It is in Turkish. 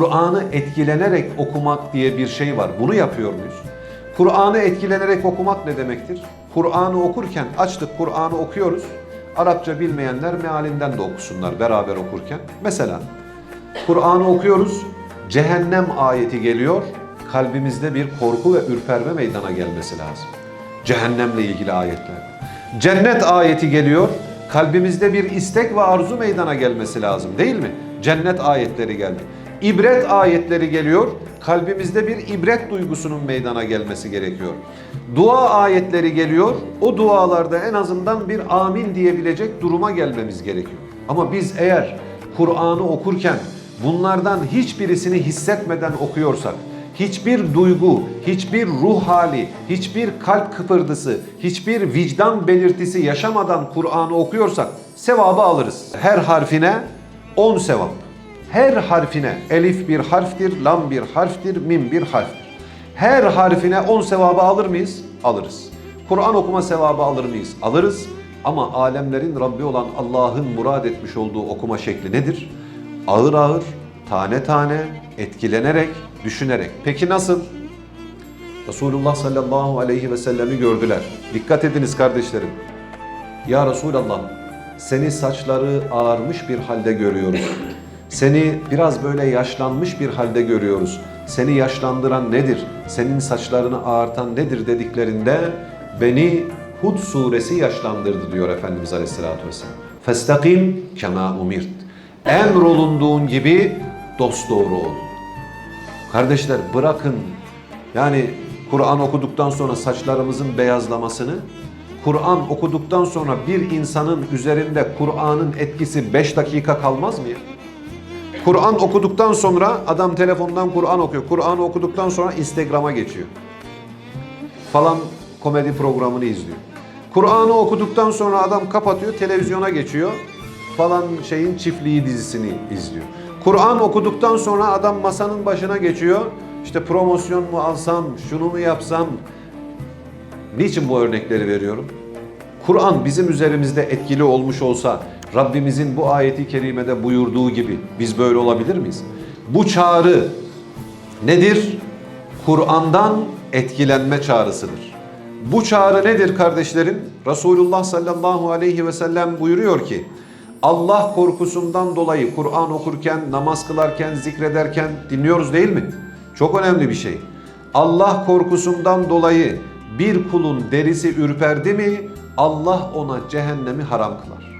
Kur'an'ı etkilenerek okumak diye bir şey var. Bunu yapıyor muyuz? Kur'an'ı etkilenerek okumak ne demektir? Kur'an'ı okurken açtık Kur'an'ı okuyoruz. Arapça bilmeyenler mealinden de okusunlar beraber okurken. Mesela Kur'an'ı okuyoruz. Cehennem ayeti geliyor. Kalbimizde bir korku ve ürperme meydana gelmesi lazım. Cehennemle ilgili ayetler. Cennet ayeti geliyor. Kalbimizde bir istek ve arzu meydana gelmesi lazım değil mi? Cennet ayetleri geldi. İbret ayetleri geliyor. Kalbimizde bir ibret duygusunun meydana gelmesi gerekiyor. Dua ayetleri geliyor. O dualarda en azından bir amin diyebilecek duruma gelmemiz gerekiyor. Ama biz eğer Kur'an'ı okurken bunlardan hiçbirisini hissetmeden okuyorsak, hiçbir duygu, hiçbir ruh hali, hiçbir kalp kıpırdısı, hiçbir vicdan belirtisi yaşamadan Kur'an'ı okuyorsak sevabı alırız. Her harfine 10 sevap. Her harfine elif bir harftir, lam bir harftir, mim bir harftir. Her harfine 10 sevabı alır mıyız? Alırız. Kur'an okuma sevabı alır mıyız? Alırız. Ama alemlerin Rabbi olan Allah'ın murad etmiş olduğu okuma şekli nedir? Ağır ağır, tane tane, etkilenerek, düşünerek. Peki nasıl? Resulullah sallallahu aleyhi ve sellemi gördüler. Dikkat ediniz kardeşlerim. Ya Resulallah, seni saçları ağarmış bir halde görüyoruz. Seni biraz böyle yaşlanmış bir halde görüyoruz. Seni yaşlandıran nedir? Senin saçlarını ağartan nedir dediklerinde beni Hud suresi yaşlandırdı diyor Efendimiz Aleyhisselatü Vesselam. Festakim kema umirt. Emrolunduğun gibi dosdoğru ol. Kardeşler bırakın yani Kur'an okuduktan sonra saçlarımızın beyazlamasını, Kur'an okuduktan sonra bir insanın üzerinde Kur'an'ın etkisi 5 dakika kalmaz mı ya? Kur'an okuduktan sonra adam telefondan Kur'an okuyor. Kur'an okuduktan sonra Instagram'a geçiyor. Falan komedi programını izliyor. Kur'an'ı okuduktan sonra adam kapatıyor, televizyona geçiyor. Falan şeyin çiftliği dizisini izliyor. Kur'an okuduktan sonra adam masanın başına geçiyor. İşte promosyon mu alsam, şunu mu yapsam? Niçin bu örnekleri veriyorum? Kur'an bizim üzerimizde etkili olmuş olsa Rabbimizin bu ayeti kerimede buyurduğu gibi biz böyle olabilir miyiz? Bu çağrı nedir? Kur'an'dan etkilenme çağrısıdır. Bu çağrı nedir kardeşlerim? Resulullah sallallahu aleyhi ve sellem buyuruyor ki Allah korkusundan dolayı Kur'an okurken, namaz kılarken, zikrederken dinliyoruz değil mi? Çok önemli bir şey. Allah korkusundan dolayı bir kulun derisi ürperdi mi Allah ona cehennemi haram kılar.